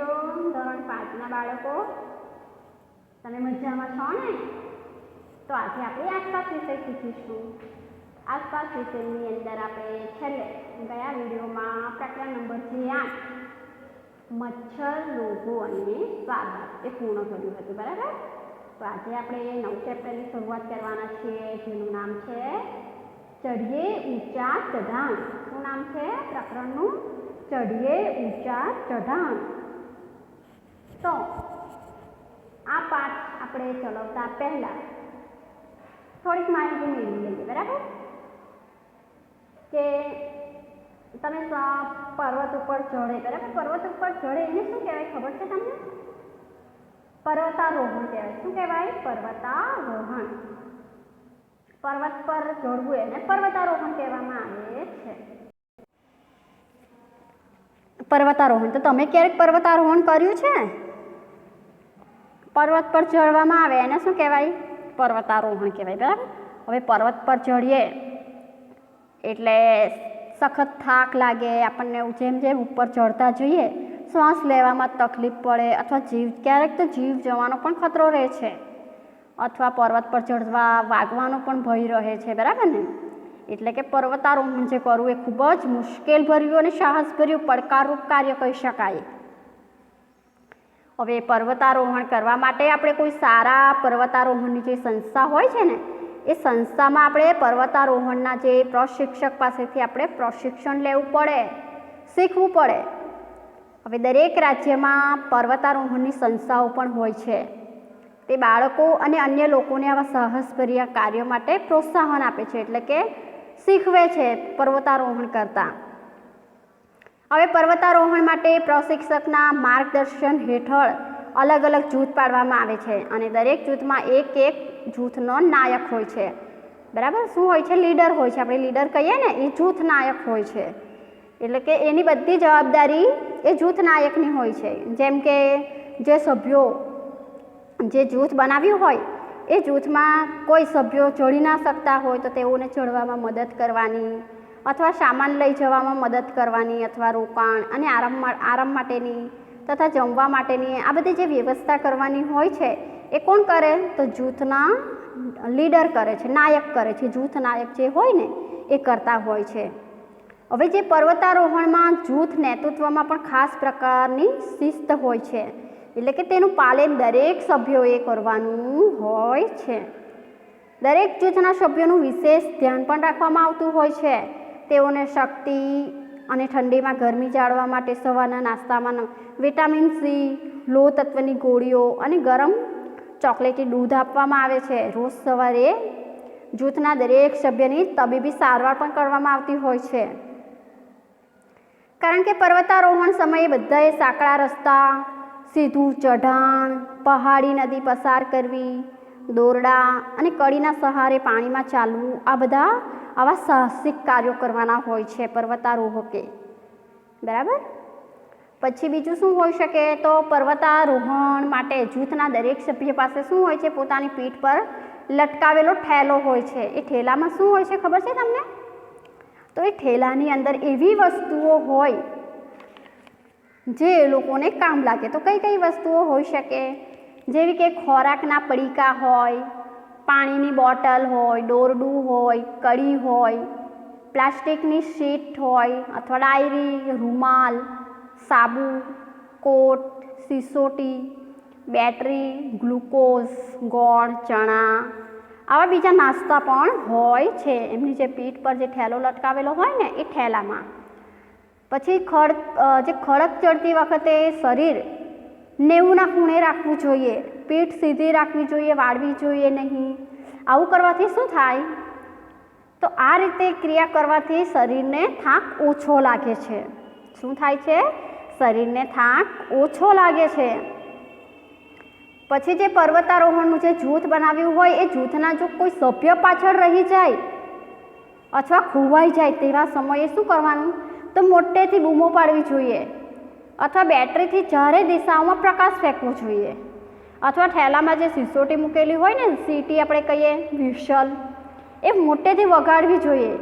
છો ધોરણ પાંચના બાળકો. તમે મજામાં છો ને? તો આજે આપણે આસપાસ વિષય શીખીશું. આસપાસ વિષયની અંદર આપણે છેલ્લે ગયા વિડીયોમાં પ્રકરણ નંબર જે આઠ મચ્છર લોગો અને સ્વાગત એ પૂર્ણ કર્યું હતું, બરાબર? તો આજે આપણે નવ ચેપ્ટરની શરૂઆત કરવાના છીએ, જેનું નામ છે ચઢીએ ઊંચા ચઢાણ. શું નામ છે પ્રકરણનું? ચઢીએ ઊંચા ચઢાણ. તો આ પાઠ આપણે ચલાવતા પહેલા થોડીક માહિતી મેળવી લઈએ, બરાબર? કે તમે પર્વત ઉપર ચડે બરાબર? પર્વત ઉપર ચડે એને શું કહેવાય ખબર છે તમને? પર્વતારોહણ કહેવાય. શું કહેવાય? પર્વતારોહણ. પર્વત પર ચડવું એને પર્વતારોહણ કહેવામાં આવે છે. પર્વતારોહણ. તો તમે ક્યારેક પર્વતારોહણ કર્યું છે? પર્વત પર ચડવામાં આવે, એને શું કહેવાય? પર્વતારોહણ કહેવાય, બરાબર? હવે પર્વત પર ચડીએ એટલે સખત થાક લાગે, આપણને જેમ જેમ ઉપર ચડતા જઈએ, શ્વાસ લેવામાં તકલીફ પડે, અથવા જીવ, ક્યારેક તો જીવ જવાનો પણ ખતરો રહે છે, અથવા પર્વત પર ચડવા વાગવાનો પણ ભય રહે છે, બરાબર ને? એટલે કે પર્વતારોહણ જે કરવું એ ખૂબ જ મુશ્કેલ ભર્યું અને સાહસભર્યું પડકારરૂપ કાર્ય કહી શકાય. હવે પર્વતારોહણ કરવા માટે આપણે કોઈ સારા પર્વતારોહણની જે સંસ્થા હોય છે ને, એ સંસ્થામાં આપણે પર્વતારોહણના જે પ્રશિક્ષક પાસેથી આપણે પ્રશિક્ષણ લેવું પડે, શીખવું પડે. હવે દરેક રાજ્યમાં પર્વતારોહણની સંસ્થાઓ પણ હોય છે. તે બાળકો અને અન્ય લોકોને આવા સાહસભર્યા કાર્યો માટે પ્રોત્સાહન આપે છે, એટલે કે શીખવે છે પર્વતારોહણ કરતાં. હવે પર્વતારોહણ માટે પ્રશિક્ષકના માર્ગદર્શન હેઠળ અલગ અલગ જૂથ પાડવામાં આવે છે અને દરેક જૂથમાં એક એક જૂથનો નાયક હોય છે. બરાબર? શું હોય છે? લીડર હોય છે. આપણે લીડર કહીએ ને, એ જૂથ નાયક હોય છે. એટલે કે એની બધી જવાબદારી એ જૂથ નાયકની હોય છે. જેમ કે જે સભ્યો જે જૂથ બનાવ્યું હોય, એ જૂથમાં કોઈ સભ્યો ચડી ના શકતા હોય તો તેઓને ચડવામાં મદદ કરવાની અથવા સામાન લઈ જવામાં મદદ કરવાની અથવા રોકાણ અને આરામ આરામ માટેની તથા જમવા માટેની આ બધી જે વ્યવસ્થા કરવાની હોય છે, એ કોણ કરે? તો જૂથના લીડર કરે છે, નાયક કરે છે. જૂથ નાયક જે હોય ને, એ કરતા હોય છે. હવે જે પર્વતારોહણમાં જૂથ નેતૃત્વમાં પણ ખાસ પ્રકારની શિસ્ત હોય છે, એટલે કે તેનું પાલન દરેક સભ્યોએ કરવાનું હોય છે. દરેક જૂથના સભ્યોનું વિશેષ ધ્યાન પણ રાખવામાં આવતું હોય છે. તેઓને શક્તિ અને ઠંડીમાં ગરમી જાળવા માટે સવારના નાસ્તામાં વિટામિન સી, લો તત્વની ગોળીઓ અને ગરમ ચોકલેટી દૂધ આપવામાં આવે છે. રોજ સવારે જૂથના દરેક સભ્યની તબીબી સારવાર પણ કરવામાં આવતી હોય છે. કારણ કે પર્વતારોહણ સમયે બધાએ સાંકડા રસ્તા, સીધું ચઢાણ, પહાડી નદી પસાર કરવી, દોરડા અને કડીના સહારે પાણીમાં ચાલવું, આ બધા આવા સાહસિક કાર્યો કરવાના હોય છે પર્વતારોહકે. બરાબર? પછી બીજું શું હોઈ શકે? તો પર્વતારોહણ માટે જૂથના દરેક સભ્ય પાસે શું હોય છે? પોતાની પીઠ પર લટકાવેલો ઠેલો હોય છે. એ ઠેલામાં શું હોય છે ખબર છે તમને? તો એ ઠેલાની અંદર એવી વસ્તુઓ હોય જે લોકોને કામ લાગે. તો કઈ કઈ વસ્તુઓ હોઈ શકે? જેવી કે ખોરાકના પડીકા હોય પાણીની બોટલ હોય, દોરડું હોય, કડી હોય, પ્લાસ્ટિકની શીટ હોય અથવા ડાયરી, રૂમાલ, સાબુ, કોટ, સિસોટી, બેટરી, ગ્લુકોઝ, ગોળ, ચણા આવા બીજા નાસ્તા પણ હોય છે. એમની જે પીઠ પર જે ઠેલો લટકાવેલો હોય ને એ ઠેલામાં. પછી ખડ જે ખડક ચડતી વખતે શરીર નેવુંના ખૂણે રાખવું જોઈએ. પીઠ સીધી રાખવી જોઈએ, વાળવી જોઈએ નહીં. આવું કરવાથી શું થાય? તો આ રીતે ક્રિયા કરવાથી શરીરને થાક ઓછો લાગે છે. શું થાય છે? શરીરને થાક ઓછો લાગે છે. પછી જે પર્વતારોહણનું જે જૂથ બનાવ્યું હોય, એ જૂથના જો કોઈ સભ્ય પાછળ રહી જાય અથવા ખોવાઈ જાય તેવા સમયે શું કરવાનું? તો મોટેથી બૂમો પાડવી જોઈએ અથવા બેટરીથી ચારે દિશાઓમાં પ્રકાશ ફેંકવો જોઈએ. અથવા ઠેલામાં જે સિસોટી મૂકેલી હોય ને સીટી આપણે કહીએ વિશલ એ મોટેથી વગાડવી જોઈએ.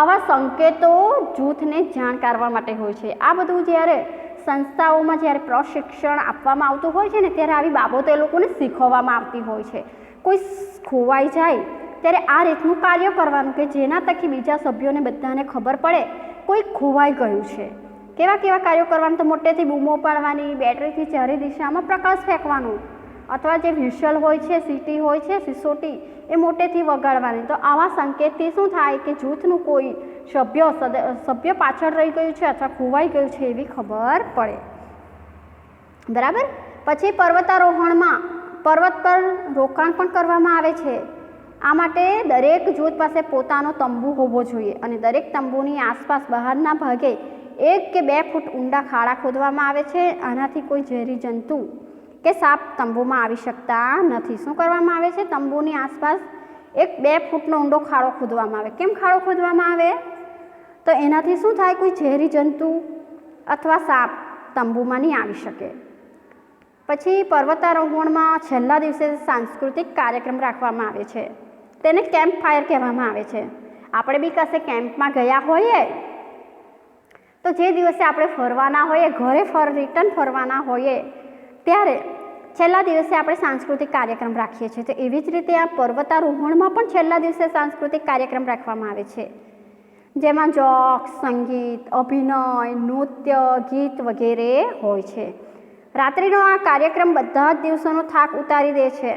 આવા સંકેતો જૂથને જાણ કરવા માટે હોય છે. આ બધું જ્યારે સંસ્થાઓમાં જ્યારે પ્રશિક્ષણ આપવામાં આવતું હોય છે ને, ત્યારે આવી બાબતો એ લોકોને શીખવવામાં આવતી હોય છે. કોઈ ખોવાઈ જાય, ત્યારે આ રીતનું કાર્ય કરવાનું કે જેના તકી બીજા સભ્યોને બધાને ખબર પડે, કોઈ ખોવાઈ ગયું છે. કેવા કેવા કાર્યો કરવાનું તો મોટેથી બૂમો પાડવાની, બેટરીથી ચારે દિશામાં પ્રકાશ ફેંકવાનું. અથવા જે વિશલ હોય છે સીટી હોય છે સિસોટી એ મોટેથી વગાડવાની. તો આવા સંકેતથી શું થાય કે જૂથનું કોઈ સભ્ય સભ્ય પાછળ રહી ગયું છે અથવા ખોવાઈ ગયું છે એવી ખબર પડે. બરાબર? પછી પર્વતારોહણમાં પર્વત પર રોકાણ પણ કરવામાં આવે છે. આ માટે દરેક જૂથ પાસે પોતાનો તંબુ હોવો જોઈએ અને દરેક તંબુની આસપાસ બહારના ભાગે એક કે બે ફૂટ ઊંડા ખાડા ખોદવામાં આવે છે. આનાથી કોઈ ઝેરી જંતુ કે સાપ તંબુમાં આવી શકતા નથી. શું કરવામાં આવે છે? તંબુની આસપાસ એક બે ફૂટનો ઊંડો ખાડો ખોદવામાં આવે. કેમ ખાડો ખોદવામાં આવે? તો એનાથી શું થાય? કોઈ ઝેરી જંતુ અથવા સાપ તંબુમાં નહીં આવી શકે. પછી પર્વતારોહણમાં છેલ્લા દિવસે સાંસ્કૃતિક કાર્યક્રમ રાખવામાં આવે છે. તેને કેમ્પ ફાયર કહેવામાં આવે છે. આપણે બી કશે કેમ્પમાં ગયા હોઈએ તો જે દિવસે આપણે ફરવાના હોઈએ, ઘરે ફર, રિટર્ન ફરવાના હોઈએ ત્યારે છેલ્લા દિવસે આપણે સાંસ્કૃતિક કાર્યક્રમ રાખીએ છીએ. તો એવી જ રીતે આ પર્વતારોહણમાં પણ છેલ્લા દિવસે સાંસ્કૃતિક કાર્યક્રમ રાખવામાં આવે છે. જેમાં જોક્સ સંગીત, અભિનય, નૃત્ય, ગીત વગેરે હોય છે. રાત્રિનો આ કાર્યક્રમ બધા જ દિવસોનો થાક ઉતારી દે છે.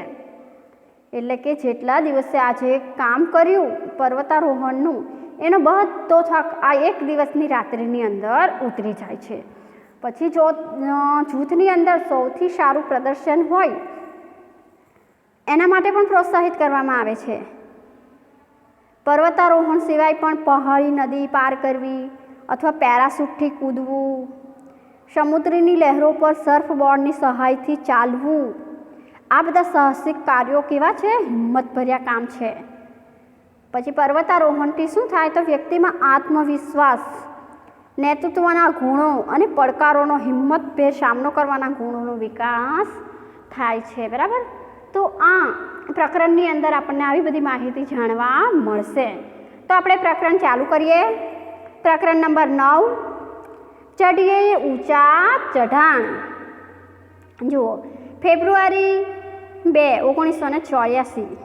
એટલે કે જેટલા દિવસે આજે કામ કર્યું પર્વતારોહણનું, એનો બધો થાક આ એક દિવસની રાત્રિની અંદર ઉતરી જાય છે. પછી જો જૂથની અંદર સૌથી સારું પ્રદર્શન હોય, એના માટે પણ પ્રોત્સાહિત કરવામાં આવે છે. પર્વતારોહણ સિવાય પણ પહાડી નદી પાર કરવી અથવા પેરાશૂટથી કૂદવું, સમુદ્રની લહેરો પર સર્ફબોર્ડની સહાયથી ચાલવું, આ બધા સાહસિક કાર્યો કેવા છે? હિંમતભર્યા કામ છે. પછી પર્વતારોહણથી શું થાય? તો વ્યક્તિમાં આત્મવિશ્વાસ નેતૃત્વના ગુણો અને પડકારોનો હિંમતભેર સામનો કરવાના ગુણોનો વિકાસ થાય છે, બરાબર? તો આ પ્રકરણની અંદર આપણને આવી બધી માહિતી જાણવા મળશે. તો આપણે પ્રકરણ ચાલુ કરીએ. પ્રકરણ નંબર નવ. ચઢીએ ઊંચા ચઢાણ. જુઓ, ફેબ્રુઆરી બે, ઓગણીસો ને ચોર્યાસી.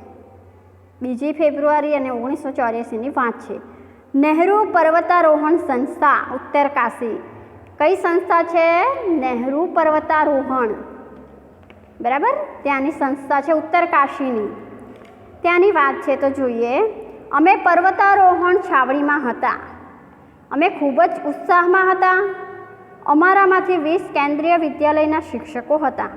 બીજી ફેબ્રુઆરી અને ઓગણીસો ચોર્યાસીની વાત છે. નહેરુ પર્વતારોહણ સંસ્થા, ઉત્તરકાશી. કઈ સંસ્થા છે? નહેરુ પર્વતારોહણ. બરાબર? ત્યાંની સંસ્થા છે ઉત્તરકાશીની. ત્યાંની વાત છે તો જોઈએ, અમે પર્વતારોહણ છાવણીમાં હતા. અમે ખૂબ જ ઉત્સાહમાં હતા. અમારામાંથી વીસ કેન્દ્રીય વિદ્યાલયના શિક્ષકો હતા.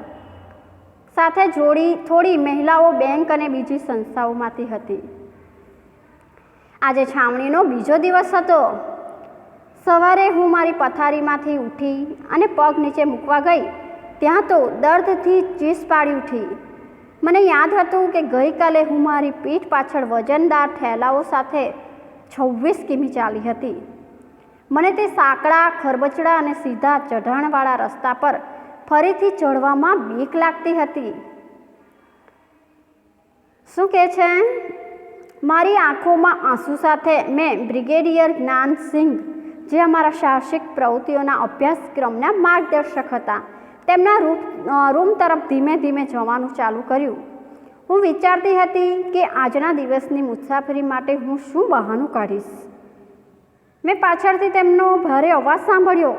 સાથે જોડી થોડી મહિલાઓ બેંક અને બીજી સંસ્થાઓમાંથી હતી. આજે છાવણીનો બીજો દિવસ હતો. સવારે હું મારી પથારીમાંથી ઉઠી અને પગ નીચે મૂકવા ગઈ. ત્યાં તો દર્દથી ચીસ પાડી ઉઠી. મને યાદ હતું કે ગઈકાલે હું મારી પીઠ પાછળ વજનદાર થેલાઓ સાથે છવ્વીસ કિમી ચાલી હતી. મને તે સાંકડા, ખરબચડા અને સીધા ચઢાણવાળા રસ્તા પર ફરીથી ચડવામાં બીક લાગતી હતી. શું કહે છે? મારી આંખોમાં આંસુ સાથે મેં બ્રિગેડિયર જ્ઞાનસિંહ જે અમારા સાહસિક પ્રવૃત્તિઓના અભ્યાસક્રમના માર્ગદર્શક હતા, તેમના રૂપ રૂમ તરફ ધીમે ધીમે જવાનું ચાલુ કર્યું. હું વિચારતી હતી કે આજના દિવસની મુસાફરી માટે હું શું બહાનું કાઢીશ. મેં પાછળથી તેમનો ભારે અવાજ સાંભળ્યો.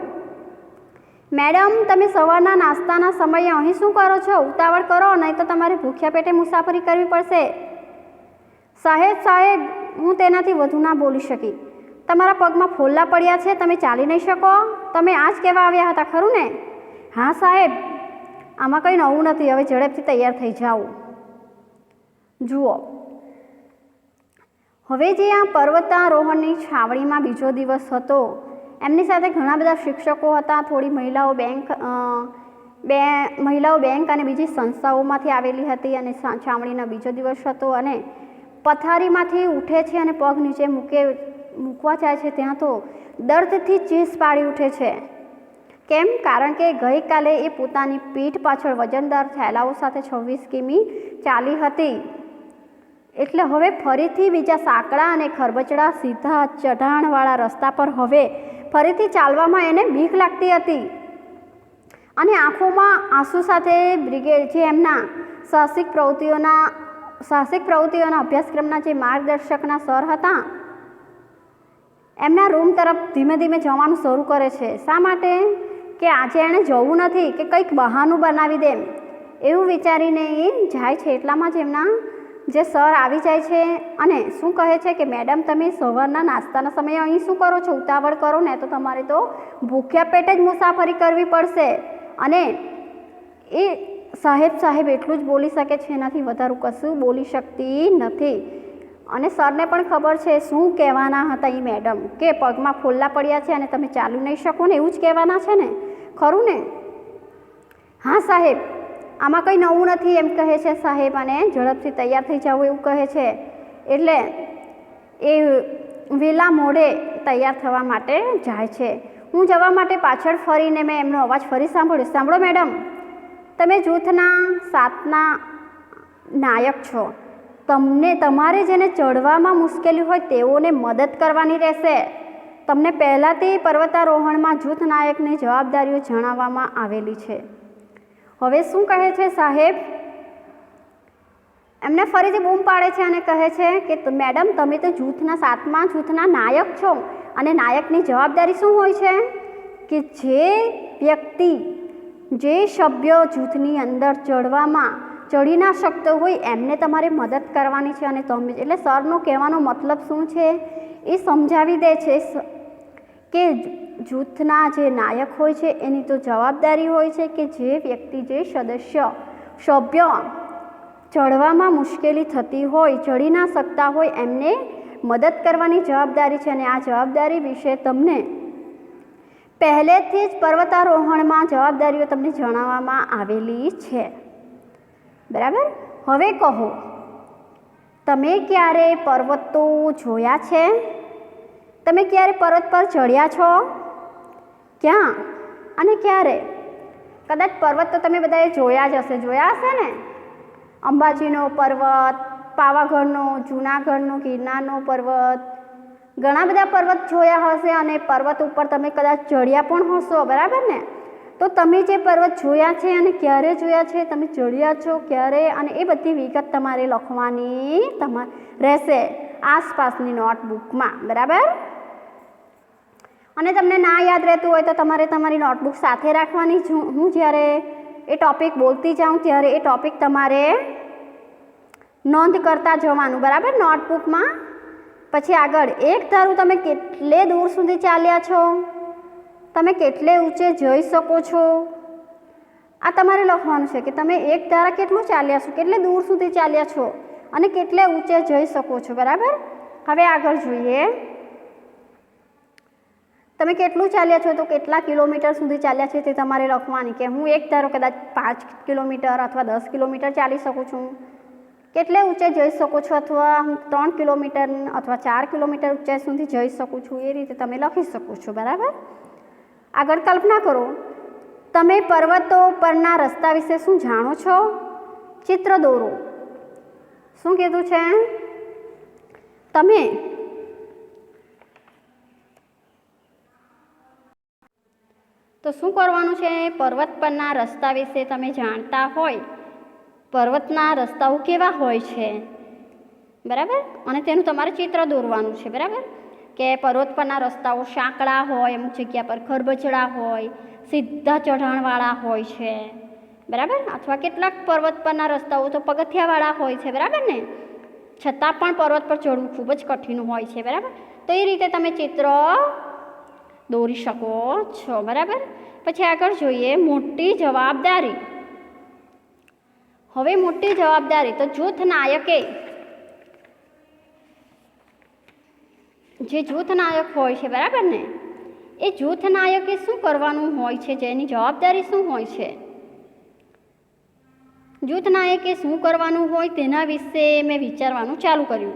મેડમ, તમે સવારના નાસ્તાના સમયે અહીં શું કરો છો? ઉતાવળ કરો, નહીં તો તમારે ભૂખ્યા પેટે મુસાફરી કરવી પડશે. સાહેબ સાહેબ, હું તેનાથી વધુ ના બોલી શકી. તમારા પગમાં ફોલ્લા પડ્યા છે, તમે ચાલી નહીં શકો. તમે આ જ કહેવા આવ્યા હતા, ખરું ને? હા, સાહેબ. આમાં કંઈ નવું નથી, હવે ઝડપથી તૈયાર થઈ જાઓ. જુઓ. હવે જે આ પર્વતારોહણની છાવણીમાં બીજો દિવસ હતો, એમની સાથે ઘણા બધા શિક્ષકો હતા, થોડી મહિલાઓ બેંક બે, મહિલાઓ બેંક અને બીજી સંસ્થાઓમાંથી આવેલી હતી અને છાવણીનો બીજો દિવસ હતો અને પથારીમાંથી ઉઠે છે અને પગ નીચે મૂકે, મૂકવા જાય છે, ત્યાં તો દર્દથી ચીસ પાડી ઉઠે છે. કેમ? કારણ કે ગઈકાલે એ પોતાની પીઠ પાછળ વજનદાર થેલાઓ સાથે છવ્વીસ કિમી ચાલી હતી. એટલે હવે ફરીથી બીજા સાંકડા અને ખરબચડા સીધા ચઢાણવાળા રસ્તા પર હવે ફરીથી ચાલવામાં એને બીક લાગતી હતી. અને આંખોમાં આંસુ સાથે બ્રિગેડ, જે એમના સાહસિક પ્રવૃત્તિઓના સાહસિક પ્રવૃત્તિઓના અભ્યાસક્રમના જે માર્ગદર્શકના સર હતા, એમના રૂમ તરફ ધીમે ધીમે જવાનું શરૂ કરે છે. શા માટે? કે આજે એણે જવું નથી, કે કંઈક બહાનું બનાવી દે એવું વિચારીને એ જાય છે, એટલામાં જ એમના જે સર આવી જાય છે અને શું કહે છે કે, મેડમ, તમે સવારના નાસ્તાના સમયે અહીં શું કરો છો? ઉતાવળ કરો, ને તો તમારે તો ભૂખ્યા પેટે જ મુસાફરી કરવી પડશે. અને એ સાહેબ સાહેબ એટલું જ બોલી શકે છે, એનાથી વધારું કશું બોલી શકતી નથી. અને સરને પણ ખબર છે શું કહેવાના હતા એ મેડમ, કે પગમાં ફોલ્લા પડ્યા છે અને તમે ચાલુ નહીં શકો ને એવું જ કહેવાના છે ને? ખરું ને? હા સાહેબ, આમાં કંઈ નવું નથી એમ કહે છે સાહેબ અને ઝડપથી તૈયાર થઈ જાવ એવું કહે છે. એટલે એ વેલા મોડે તૈયાર થવા માટે જાય છે. હું જવા માટે પાછળ ફરીને મેં એમનો અવાજ ફરી સાંભળ્યો. સાંભળો મેડમ. તમે જૂથના સાતના નાયક છો. તમને તમારે જેને ચડવામાં મુશ્કેલી હોય તેઓને મદદ કરવાની રહેશે. તમને પહેલાંથી પર્વતારોહણમાં જૂથ નાયકની જવાબદારીઓ જણાવવામાં આવેલી છે. હવે શું કહે છે સાહેબ? એમને ફરીથી બૂમ પાડે છે અને કહે છે કે મેડમ, તમે તો જૂથના સાતમા જૂથના નાયક છો. અને નાયકની જવાબદારી શું હોય છે? કે જે વ્યક્તિ જે સભ્ય જૂથની અંદર ચડવામાં ચડી ના શકતો હોય, એમને તમારે મદદ કરવાની છે અને તમે એટલે સરનો કહેવાનો મતલબ શું છે? એ સમજાવી દે છે કે જૂથના જે નાયક હોય છે, એની તો જવાબદારી હોય છે કે જે વ્યક્તિ, જે સદસ્ય, સભ્ય ચડવામાં મુશ્કેલી થતી હોય, ચડી ના શકતા હોય, એમને મદદ કરવાની જવાબદારી છે અને આ જવાબદારી વિશે તમને પહેલેથી જ પર્વતારોહણમાં જવાબદારીઓ તમને જણાવવામાં આવેલી છે. બરાબર? હવે કહો, તમે ક્યારે પર્વતો જોયા છે? તમે ક્યારે પર્વત પર ચડ્યા છો? ક્યાં? અને ક્યારે? કદાચ પર્વત તો તમે બધાએ જોયા જ હશે, જોયા હશે ને? અંબાજીનો પર્વત, પાવાગઢનો, જૂનાગઢનો, ગિરનારનો પર્વત ઘણા બધા પર્વત જોયા હશે અને પર્વત ઉપર તમે કદાચ ચડ્યા પણ હશો, બરાબર ને? તો તમે જે પર્વત જોયા છે અને ક્યારે જોયા છે, તમે ચડ્યા છો, ક્યારે? અને એ બધી વિગત તમારે લખવાની તમારે રહેશે આસપાસની નોટબુકમાં, બરાબર? અને તમને ના યાદ રહેતું હોય તો તમારે તમારી નોટબુક સાથે રાખવાની. હું જ્યારે એ ટોપિક બોલતી જાઉં ત્યારે એ ટોપિક તમારે નોંધ કરતા જવાનું, બરાબર? નોટબુકમાં પછી આગળ, એક ધારું તમે કેટલે દૂર સુધી ચાલ્યા છો? તમે કેટલે ઊંચે જઈ શકો છો? આ તમારે લખવાનું છે કે તમે એક ધારા કેટલું ચાલ્યા છો, કેટલે દૂર સુધી ચાલ્યા છો અને કેટલે ઊંચે જઈ શકો છો, બરાબર? હવે આગળ જોઈએ. તમે કેટલું ચાલ્યા છો તો કેટલા કિલોમીટર સુધી ચાલ્યા છે તે તમારે લખવાની કે હું એક ધારો કદાચ પાંચ કિલોમીટર અથવા દસ કિલોમીટર ચાલી શકું છું? કેટલે ઊંચે જઈ શકો છો અથવા હું ત્રણ કિલોમીટર અથવા ચાર કિલોમીટર ઊંચાઈ સુધી જઈ શકું છું એ રીતે તમે લખી શકો છો, બરાબર? આગળ કલ્પના કરો, તમે પર્વતો પરના રસ્તા વિશે શું જાણો છો? ચિત્ર દોરો. શું કીધું છે? તમે તો શું કરવાનું છે? પર્વત પરના રસ્તા વિશે તમે જાણતા હોય પર્વતના રસ્તાઓ કેવા હોય છે? બરાબર? અને તેનું તમારે ચિત્ર દોરવાનું છે, બરાબર? કે પર્વત પરના રસ્તાઓ સાંકડા હોય અમુક જગ્યા પર ખરબચડા હોય, સીધા ચઢાણવાળા હોય છે, બરાબર? અથવા કેટલાક પર્વત પરના રસ્તાઓ તો પગથિયાવાળા હોય છે, બરાબર ને? છતાં પણ પર્વત પર ચડવું ખૂબ જ કઠિન હોય છે, બરાબર? તો એ રીતે તમે ચિત્ર દોરી શકો છો, બરાબર? પછી આગળ જોઈએ મોટી જવાબદારી. હવે મોટી જવાબદારી તો જૂથ નાયકે. જે જૂથ નાયક હોય છે, બરાબર ને? એ જૂથ નાયકે શું કરવાનું હોય છે? જેની જવાબદારી શું હોય છે? જૂથ નાયકે શું કરવાનું હોય તેના વિશે મેં વિચારવાનું ચાલુ કર્યું.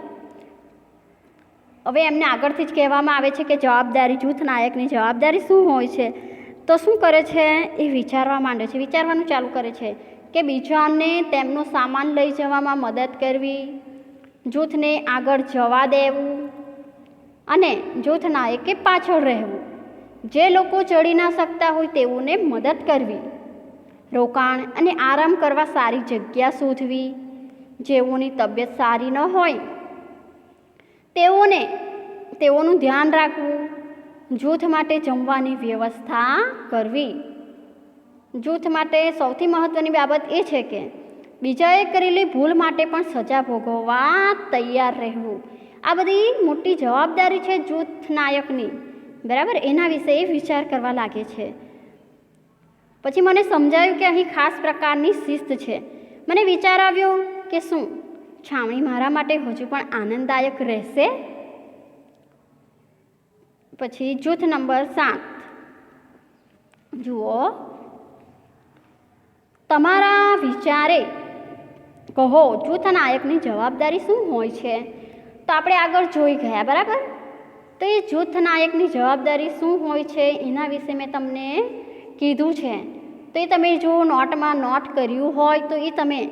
હવે એમને આગળથી જ કહેવામાં આવે છે કે જવાબદારી, જૂથ નાયકની જવાબદારી શું હોય છે? તો શું કરે છે? એ વિચારવા માંડે છે, વિચારવાનું ચાલુ કરે છે. કે બીજાને તેમનો સામાન લઈ જવામાં મદદ કરવી, જૂથને આગળ જવા દેવું અને જૂથ નાયકે પાછળ રહેવું. જે લોકો ચડી ના શકતા હોય તેઓને મદદ કરવી, રોકાણ અને આરામ કરવા સારી જગ્યા શોધવી, જેઓની તબિયત સારી ન હોય. તેઓને, તેઓનું ધ્યાન રાખવું, જૂથ માટે જમવાની વ્યવસ્થા કરવી. જૂથ માટે સૌથી મહત્ત્વની બાબત એ છે કે બીજાએ કરેલી ભૂલ માટે પણ સજા ભોગવવા તૈયાર રહેવું. આ બધી મોટી જવાબદારી છે જૂથ નાયકની. બરાબર? એના વિશે વિચાર કરવા લાગે છે. પછી મને સમજાયું કે અહીં ખાસ પ્રકારની શિસ્ત છે. મને વિચાર આવ્યો કે શું? છાવણી મારા માટે હજુ પણ આનંદદાયક રહેશે? પછી જૂથ નંબર સાત. જુઓ. તમારા વિચારે. કહો, જૂથ નાયકની જવાબદારી શું હોય છે? તો આપણે આગળ જોઈ ગયા, બરાબર? તો એ જૂથ નાયકની જવાબદારી શું હોય છે એના વિશે મેં તમને કીધું છે. તો એ તમે જો નોટમાં નોટ કર્યું હોય તો એ તમે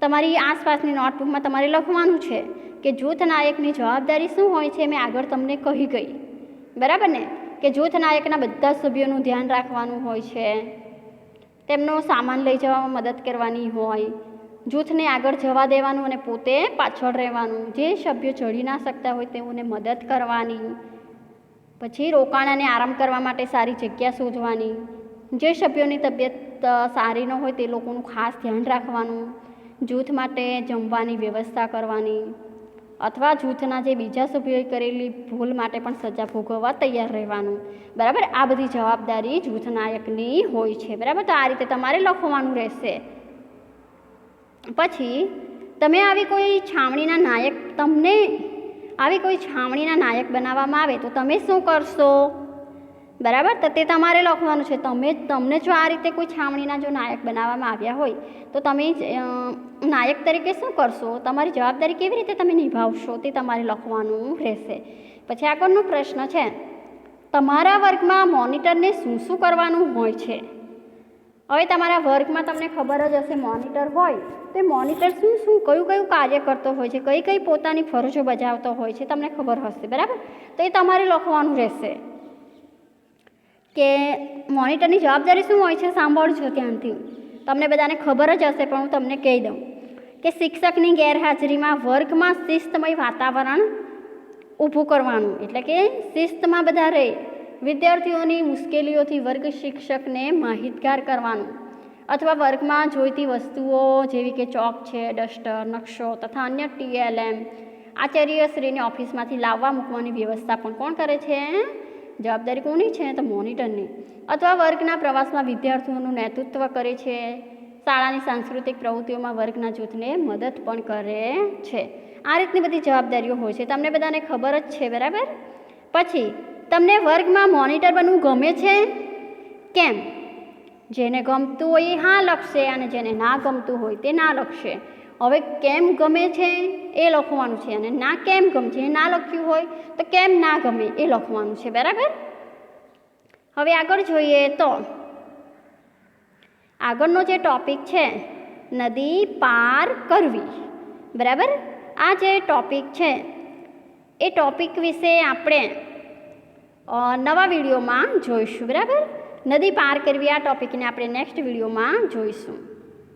તમારી આસપાસની નોટબુકમાં તમારે લખવાનું છે કે જૂથ નાયકની જવાબદારી શું હોય છે મેં આગળ તમને કહી ગઈ. બરાબર ને? કે જૂથ નાયકના બધા સભ્યોનું ધ્યાન રાખવાનું હોય છે. તેમનો સામાન લઈ જવામાં મદદ કરવાની હોય, જૂથને આગળ જવા દેવાનું અને પોતે પાછળ રહેવાનું, જે સભ્યો ચડી ના શકતા હોય તેઓને મદદ કરવાની, પછી રોકાણ અને આરામ કરવા માટે સારી જગ્યા શોધવાની. જે સભ્યોની તબિયત સારી ન હોય તે લોકોનું ખાસ ધ્યાન રાખવાનું, જૂથ માટે જમવાની વ્યવસ્થા કરવાની અથવા જૂથના જે બીજા સભ્યોએ કરેલી ભૂલ માટે પણ સજા ભોગવવા તૈયાર રહેવાનું. બરાબર? આ બધી જવાબદારી જૂથ નાયકની હોય છે. બરાબર? તો આ રીતે તમારે લખવાનું રહેશે. પછી, તમે આવી કોઈ છાવણીના નાયક તમને, આવી કોઈ છાવણીના નાયક બનાવવામાં આવે તો તમે શું કરશો? બરાબર? તો તે તમારે લખવાનું છે. તમે તમને જો આ રીતે કોઈ છાવણીના જો નાયક બનાવવામાં આવ્યા હોય, તો તમે નાયક તરીકે શું કરશો? તમારી જવાબદારી કેવી રીતે તમે નિભાવશો તે તમારે લખવાનું રહેશે. પછી આગળનો પ્રશ્ન છે, તમારા વર્ગમાં મોનિટરને શું શું કરવાનું હોય છે? હવે તમારા વર્ગમાં તમને ખબર જ હશે, મોનિટર હોય, તો મોનિટર શું શું, કયું કયું કાર્ય કરતો હોય છે, કઈ કઈ પોતાની ફરજો બજાવતો હોય છે, તમને ખબર હશે. બરાબર? તો એ તમારે લખવાનું રહેશે. કે મોનિટરની જવાબદારી શું હોય છે સાંભળજો ધ્યાનથી. તમને બધાને ખબર જ હશે, પણ હું તમને કહી દઉં કે શિક્ષકની ગેરહાજરીમાં વર્ગમાં શિસ્તમય વાતાવરણ ઊભું કરવાનું, એટલે કે શિસ્તમાં બધા રહે. વિદ્યાર્થીઓની મુશ્કેલીઓથી વર્ગ શિક્ષકને માહિતગાર કરવાનું, અથવા વર્ગમાં જોઈતી વસ્તુઓ જેવી કે ચોક છે, ડસ્ટર, નકશો તથા અન્ય ટીએલએમ આચાર્યશ્રીની ઓફિસમાંથી લાવવા મૂકવાની વ્યવસ્થા પણ કોણ કરે છે? જવાબદારી કોની છે? તો મોનિટરની. અથવા વર્ગના પ્રવાસમાં વિદ્યાર્થીઓનું નેતૃત્વ કરે છે. શાળાની સાંસ્કૃતિક પ્રવૃત્તિઓમાં વર્ગના જૂથને મદદ પણ કરે છે. આ રીતની બધી જવાબદારીઓ હોય છે. તમને બધાને ખબર જ છે, બરાબર? પછી, તમને વર્ગમાં મોનિટર બનવું ગમે છે? કેમ? જેને ગમતું હોય એ હા લખશે અને જેને ના ગમતું હોય તે ના લખશે. હવે કેમ ગમે છે એ લખવાનું છે અને ના કેમ ગમશે ના લખ્યું હોય તો કેમ ના ગમે એ લખવાનું છે, બરાબર? હવે આગળ જોઈએ તો આગળનો જે ટોપિક છે, નદી પાર કરવી, બરાબર? આ જે ટોપિક છે, એ ટોપિક વિશે આપણે નવા વિડીયોમાં જોઈશું, બરાબર? નદી પાર કરવી આ ટોપિકને આપણે નેક્સ્ટ વિડીયોમાં જોઈશું.